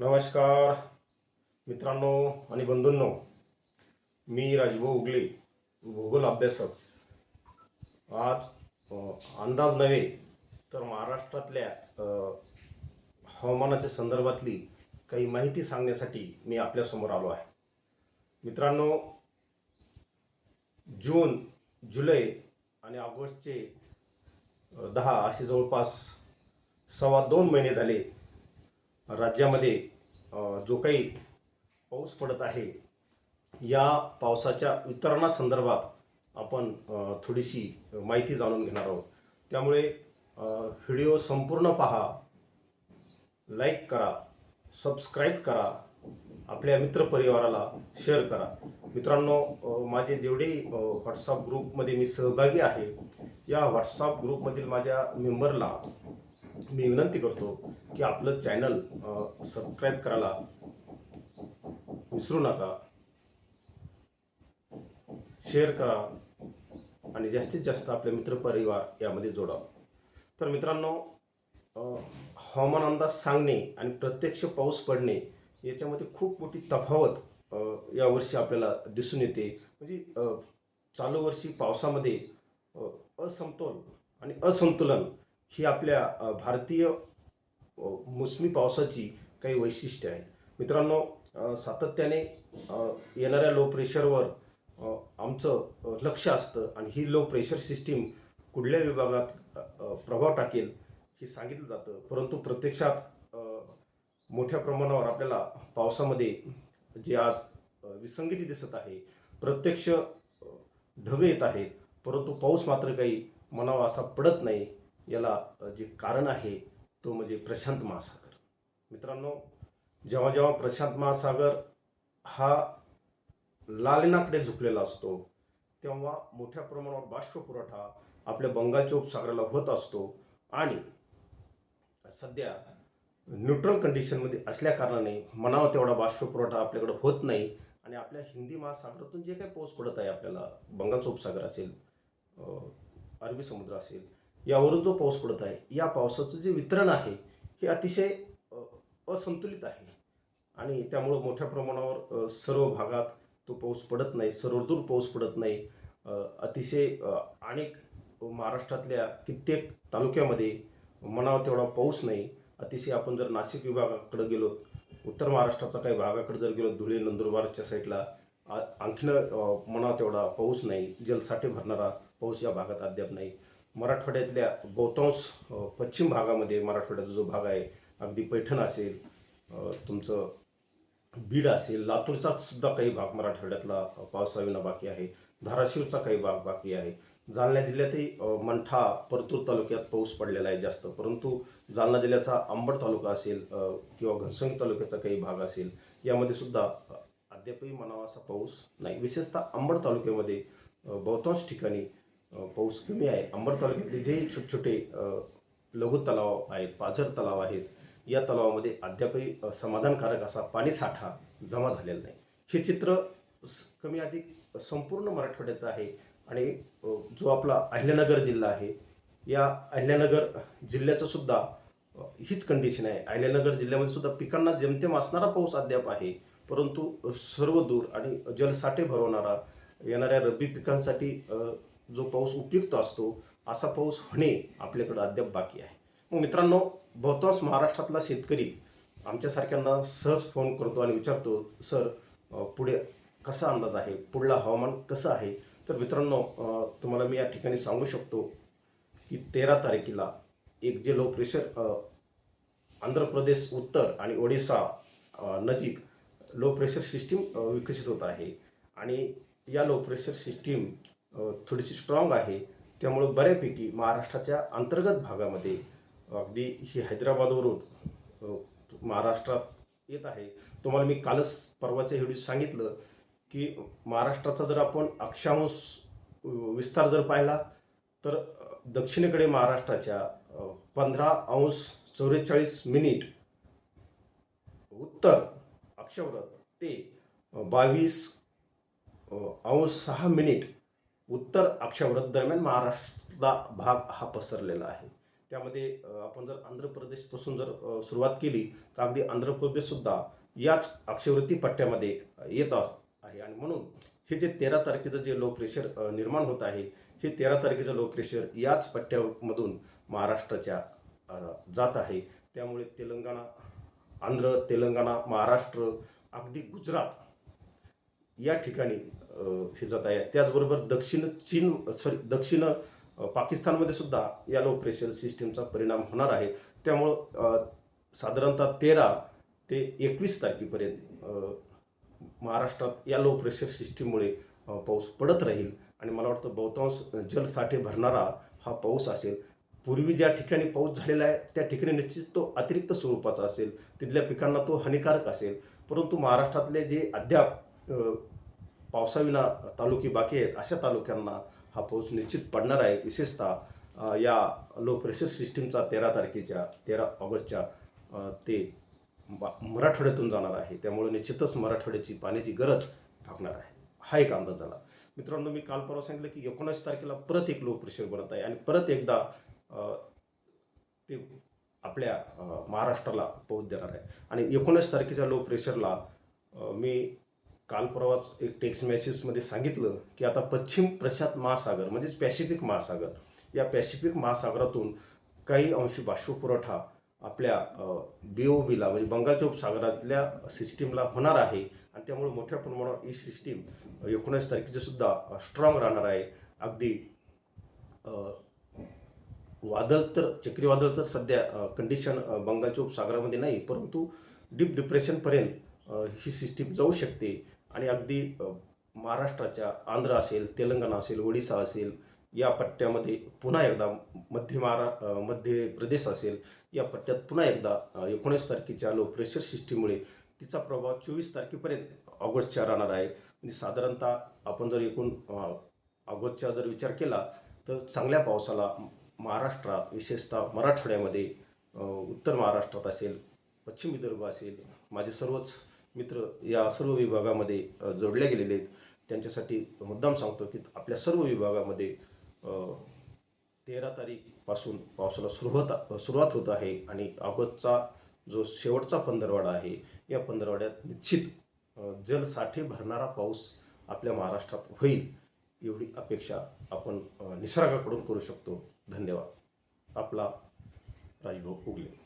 नमस्कार मित्रांनो आणि बंधूंनो. मी राजभाऊ उगले भूगोल अभ्यासक. आज अंदाज नव्हे तर महाराष्ट्रातल्या हवामानाच्या संदर्भातली काही माहिती सांगण्यासाठी मी आपल्यासमोर आलो आहे. मित्रांनो जून जुलै आणि ऑगस्टचे दहा असे जवळपास सव्वा दोन महिने झाले राज्यामध्ये जो काही पाऊस पडत आहे या पावसाच्या वितरणासंदर्भात आपण थोडीशी माहिती जाणून घेणार आहोत. त्यामुळे व्हिडिओ संपूर्ण पहा लाईक करा सबस्क्राईब करा आपल्या मित्रपरिवाराला शेअर करा. मित्रांनो माझे जेवढे व्हॉट्सअप ग्रुपमध्ये मी सहभागी आहे या व्हॉट्सअप ग्रुपमधील माझ्या मेंबरला मी विनंती करतो की आपलं चॅनल सबस्क्राईब करायला विसरू नका. शेअर करा आणि जास्तीत जास्त आपले मित्रपरिवार यामध्ये जोडा. तर मित्रांनो हवामान अंदाज सांगणे आणि प्रत्यक्ष पाऊस पडणे याच्यामध्ये खूप मोठी तफावत यावर्षी आपल्याला दिसून येते. म्हणजे चालू वर्षी पावसामध्ये असमतोल आणि असंतुलन ही आपल्या भारतीय मोसमी पावसाची काही वैशिष्ट्ये आहेत. मित्रांनो सातत्याने येणाऱ्या लो प्रेशरवर आमचं लक्ष असतं आणि ही लो प्रेशर सिस्टीम कुठल्या विभागात प्रभाव टाकेल हे सांगितलं जातं. परंतु प्रत्यक्षात मोठ्या प्रमाणावर आपल्याला पावसामध्ये जे आज विसंगती दिसत आहे प्रत्यक्ष ढग येत आहेत. परंतु पाऊस मात्र काही म्हणावा असा पडत नाही. याला जे कारण आहे तो म्हणजे प्रशांत महासागर. मित्रांनो जेव्हा जेव्हा प्रशांत महासागर हा लालिनाकडे झुकलेला असतो तेव्हा मोठ्या प्रमाणावर बाष्प पुरवठा आपल्या बंगालच्या उपसागराला होत असतो आणि सध्या न्यूट्रल कंडिशनमध्ये असल्या कारणाने म्हणावा तेवढा बाष्पपुरवठा आपल्याकडे होत नाही आणि आपल्या हिंदी महासागरातून जे काही पाऊस पडत आहे आपल्याला बंगालचा उपसागर असेल अरबी समुद्र असेल यावरून जो पाऊस पडत आहे या पावसाचं जे वितरण आहे हे अतिशय असंतुलित आहे. आणि त्यामुळं मोठ्या प्रमाणावर सर्व भागात तो पाऊस पडत नाही सर्वदूर पाऊस पडत नाही. अतिशय अनेक महाराष्ट्रातल्या कित्येक तालुक्यामध्ये म्हणावा तेवढा पाऊस नाही. अतिशय आपण जर नाशिक विभागाकडे गेलो उत्तर महाराष्ट्राचा काही भागाकडे जर गेलो धुळे नंदुरबारच्या साईडला आणखीन म्हणावं म्हणावा तेवढा पाऊस नाही. जलसाठे भरणारा पाऊस या भागात अद्याप नाही. मराठवाड्यातल्या बहुतांश पश्चिम भागामध्ये मराठवाड्याचा जो भाग आहे अगदी पैठण असेल तुमचं बीड असेल लातूरचा सुद्धा काही भाग मराठवाड्यातला पावसाविना बाकी आहे धाराशिवचा काही भाग बाकी आहे. जालना जिल्ह्यातही मंठा परतूर तालुक्यात पाऊस पडलेला आहे जास्त. परंतु जालना जिल्ह्याचा अंबड तालुका असेल किंवा घनसंगी तालुक्याचा काही भाग असेल यामध्ये सुद्धा अद्यापही म्हणावा असा पाऊस नाही. विशेषतः अंबड तालुक्यामध्ये बहुतांश ठिकाणी पाऊस कमी आहे. अंबर तालुक्यातले जे छोटे छोटे लघु तलाव आहेत पाझर तलाव आहेत या तलावामध्ये अद्यापही समाधानकारक असा पाणीसाठा जमा झालेला नाही. हे चित्र कमी अधिक संपूर्ण मराठवाड्याचं आहे आणि जो आपला अहिल्यानगर जिल्हा आहे या अहिल्यानगर जिल्ह्याचं सुद्धा हीच कंडिशन आहे. अहिल्यानगर जिल्ह्यामध्ये सुद्धा पिकांना जेमतेम असणारा पाऊस अद्याप आहे परंतु सर्व दूर आणि जलसाठे भरवणारा येणाऱ्या रब्बी पिकांसाठी जो पाऊस उपयुक्त असतो असा पाऊस होणे आपल्याकडं अद्याप बाकी आहे. मग मित्रांनो बहुतांश महाराष्ट्रातला शेतकरी आमच्यासारख्यांना सहज फोन करतो आणि विचारतो सर पुढे कसा अंदाज आहे? पुढला हवामान कसं आहे? तर मित्रांनो तुम्हाला मी या ठिकाणी सांगू शकतो की तेरा तारखेला एक जे लो प्रेशर आंध्र प्रदेश उत्तर आणि ओडिसा नजीक लो प्रेशर सिस्टीम विकसित होत आहे. आणि या लो प्रेशर सिस्टीम थोडीशी स्ट्रॉंग आहे. त्यामुळं बऱ्यापैकी महाराष्ट्राच्या अंतर्गत भागामध्ये अगदी ही हैदराबादवरून महाराष्ट्रात येत आहे. तुम्हाला मी कालच परवाच्या व्हिडिओ सांगितलं की महाराष्ट्राचा जर आपण अक्षांश विस्तार जर पाहिला तर दक्षिणेकडे महाराष्ट्राच्या पंधरा अंश चौवेचाळीस मिनिट उत्तर अक्षव्रत ते बावीस अंश सहा मिनिट उत्तर अक्षावरत दरम्यान महाराष्ट्रातला भाग हा पसरलेला आहे. त्यामध्ये आपण जर आंध्र प्रदेशपासून जर सुरुवात केली तर अगदी आंध्र प्रदेशसुद्धा याच अक्षवृत्ती पट्ट्यामध्ये येत आहे. आणि म्हणून हे जे तेरा तारखेचं जे लो प्रेशर निर्माण होत आहे हे तेरा तारखेचं लो प्रेशर याच पट्ट्यामधून महाराष्ट्राच्या जात आहे. त्यामुळे तेलंगणा आंध्र तेलंगणा महाराष्ट्र अगदी गुजरात या ठिकाणी हे जात आहे. त्याचबरोबर दक्षिण चीन सॉरी दक्षिण पाकिस्तानमध्ये सुद्धा या लो प्रेशर सिस्टीमचा परिणाम होणार आहे. त्यामुळं साधारणतः तेरा ते एकवीस तारखेपर्यंत महाराष्ट्रात या लो प्रेशर सिस्टीममुळे पाऊस पडत राहील. आणि मला वाटतं बहुतांश जलसाठे भरणारा हा पाऊस असेल. पूर्वी ज्या ठिकाणी पाऊस झालेला आहे त्या ठिकाणी निश्चित तो अतिरिक्त स्वरूपाचा असेल. तिथल्या पिकांना तो हानिकारक असेल. परंतु महाराष्ट्रातले जे अद्याप पावसाविना तालुके बाकी आहेत अशा तालुक्यांना हा पाऊस निश्चित पडणार आहे. विशेषतः या लो प्रेशर सिस्टीमचा तेरा तारखेच्या तेरा ऑगस्टच्या ते मराठवाड्यातून जाणार आहे. त्यामुळे निश्चितच मराठवाड्याची पाण्याची गरज भागणार आहे. हा एक अंदाज झाला. मित्रांनो मी काल परवा सांगितलं की एकोणीस तारखेला परत एक लो प्रेशर बनत आहे आणि परत एकदा ते आपल्या महाराष्ट्राला पोहोच देणार आहे. आणि एकोणीस तारखेच्या लो प्रेशरला मी काल परवाच एक टेक्स्ट मेसेजमध्ये सांगितलं की आता पश्चिम प्रशांत महासागर म्हणजेच पॅसिफिक महासागर या पॅसिफिक महासागरातून काही अंशी बाष्पपुरवठा आपल्या बी ओ बीला म्हणजे बंगालच्या उपसागरातल्या सिस्टीमला होणार आहे. आणि त्यामुळे मोठ्या प्रमाणावर ही सिस्टीम एकोणीस तारखेची सुद्धा स्ट्रॉंग राहणार आहे. अगदी वादळ तर चक्रीवादळ तर सध्या कंडिशन बंगालच्या उपसागरामध्ये नाही परंतु डीप डिप्रेशनपर्यंत ही सिस्टीम जाऊ शकते. आणि अगदी महाराष्ट्राच्या आंध्र असेल तेलंगणा असेल ओडिसा असेल या पट्ट्यामध्ये पुन्हा एकदा मध्य महारा मध्य प्रदेश असेल या पट्ट्यात पुन्हा एकदा एकोणीस तारखेच्या लो प्रेशर सिस्टीममुळे तिचा प्रभाव चोवीस तारखेपर्यंत ऑगस्टच्या राहणार आहे. म्हणजे साधारणतः आपण जर एकूण ऑगस्टचा जर विचार केला तर चांगल्या पावसाला महाराष्ट्रात विशेषतः मराठवाड्यामध्ये उत्तर महाराष्ट्रात असेल पश्चिम विदर्भ असेल माझे सर्वच मित्र या सर्व विभागामध्ये जोडले गेलेले आहेत. त्यांच्यासाठी मुद्दाम सांगतो की आपल्या सर्व विभागामध्ये तेरा तारीखपासून पावसाला सुरुवात सुरुवात होत आहे आणि ऑगस्टचा जो शेवटचा पंधरवाडा आहे या पंधरवाड्यात निश्चित जलसाठे भरणारा पाऊस आपल्या महाराष्ट्रात होईल एवढी अपेक्षा आपण निसर्गाकडून करू शकतो. धन्यवाद. आपला राजभाऊ उगले.